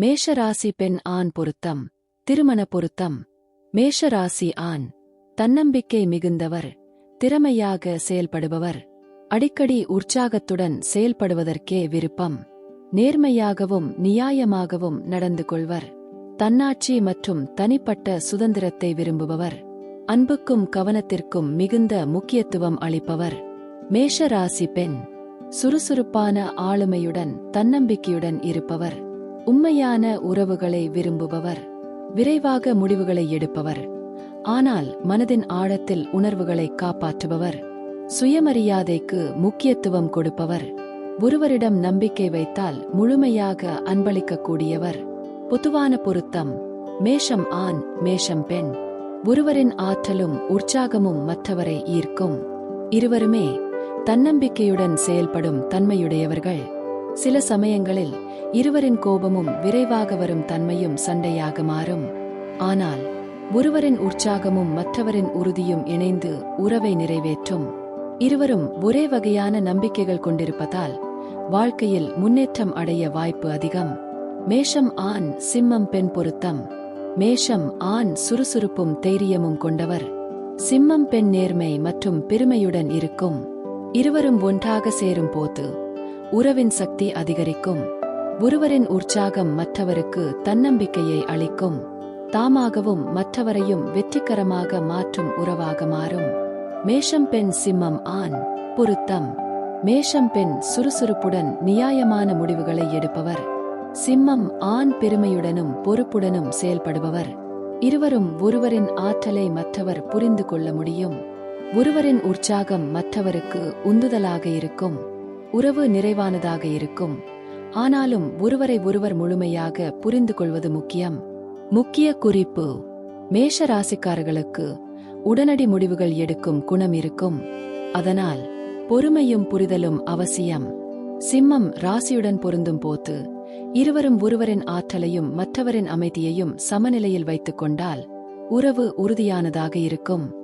மேஷராசி பெண் ஆண் பொருத்தம் திருமண பொருத்தம். மேஷராசி ஆண் தன்னம்பிக்கை மிகுந்தவர் திறமையாக செயல்படுபவர். அடிக்கடி உற்சாகத்துடன் செயல்படுவதற்கே விருப்பம். நேர்மையாகவும் நியாயமாகவும் நடந்து கொள்வர். தன்னாட்சி மற்றும் தனிப்பட்ட சுதந்திரத்தை விரும்புபவர். அன்புக்கும் கவனத்திற்கும் மிகுந்த முக்கியத்துவம் அளிப்பவர். மேஷராசி பெண் சுறுசுறுப்பான ஆளுமையுடன் தன்னம்பிக்கையுடன் இருப்பவர். உண்மையான உறவுகளை விரும்புபவர் விரைவாக முடிவுகளை எடுப்பவர். ஆனால் மனதின் ஆழத்தில் உணர்வுகளை காப்பாற்றுபவர் சுயமரியாதைக்கு முக்கியத்துவம் கொடுப்பவர். ஒருவரிடம் நம்பிக்கை வைத்தால் முழுமையாக அன்பளிக்கக்கூடியவர். பொதுவான பொருத்தம் மேஷம் ஆண் மேஷம் பெண். ஒருவரின் ஆற்றலும் உற்சாகமும் மற்றவரை ஈர்க்கும். இருவருமே தன்னம்பிக்கையுடன் செயல்படும் தன்மையுடையவர்கள். சில சமயங்களில் இருவரின் கோபமும் விரைவாக வரும் தன்மையும் சண்டையாக மாறும். ஆனால் ஒருவரின் உற்சாகமும் மற்றவரின் உறுதியும் இணைந்து உறவை நிறைவேற்றும். இருவரும் ஒரே வகையான நம்பிக்கைகள் கொண்டிருப்பதால் வாழ்க்கையில் முன்னேற்றம் அடைய வாய்ப்பு அதிகம். மேஷம் ஆண் சிம்மம் பெண் பொருத்தம். மேஷம் ஆண் சுறுசுறுப்பும் தைரியமும் கொண்டவர். சிம்மம் பெண் நேர்மை மற்றும் பெருமையுடன் இருக்கும். இருவரும் ஒன்றாக சேரும் போது உறவின் சக்தி அதிகரிக்கும். ஒருவரின் உற்சாகம் மற்றவருக்கு தன்னம்பிக்கையை அளிக்கும். தாமாகவும் மற்றவரையும் வெற்றிகரமாக மாற்றும் உறவாக மாறும். மேஷம் பெண் சிம்மம் ஆண் பொருத்தம். மேஷம் பெண் சுறுசுறுப்புடன் நியாயமான முடிவுகளை எடுப்பவர். சிம்மம் ஆண் பெருமையுடனும் பொறுப்புடனும் செயல்படுபவர். இருவரும் ஒருவரின் ஆற்றலை மற்றவர் புரிந்து கொள்ள முடியும். ஒருவரின் உற்சாகம் மற்றவருக்கு உந்துதலாக இருக்கும். உறவு நிறைவானதாக இருக்கும். ஆனாலும் ஒருவரை ஒருவர் முழுமையாக புரிந்து கொள்வது முக்கியம். முக்கிய குறிப்பு மேஷ ராசிக்காரர்களுக்கு உடனடி முடிவுகள் எடுக்கும் குணம் இருக்கும். அதனால் பொறுமையும் புரிதலும் அவசியம். சிம்மம் ராசியுடன் பொருந்தும் போது இருவரும் ஒருவரின் ஆற்றலையும் மற்றவரின் அமைதியையும் சமநிலையில் வைத்துக் கொண்டால் உறவு உறுதியானதாக இருக்கும்.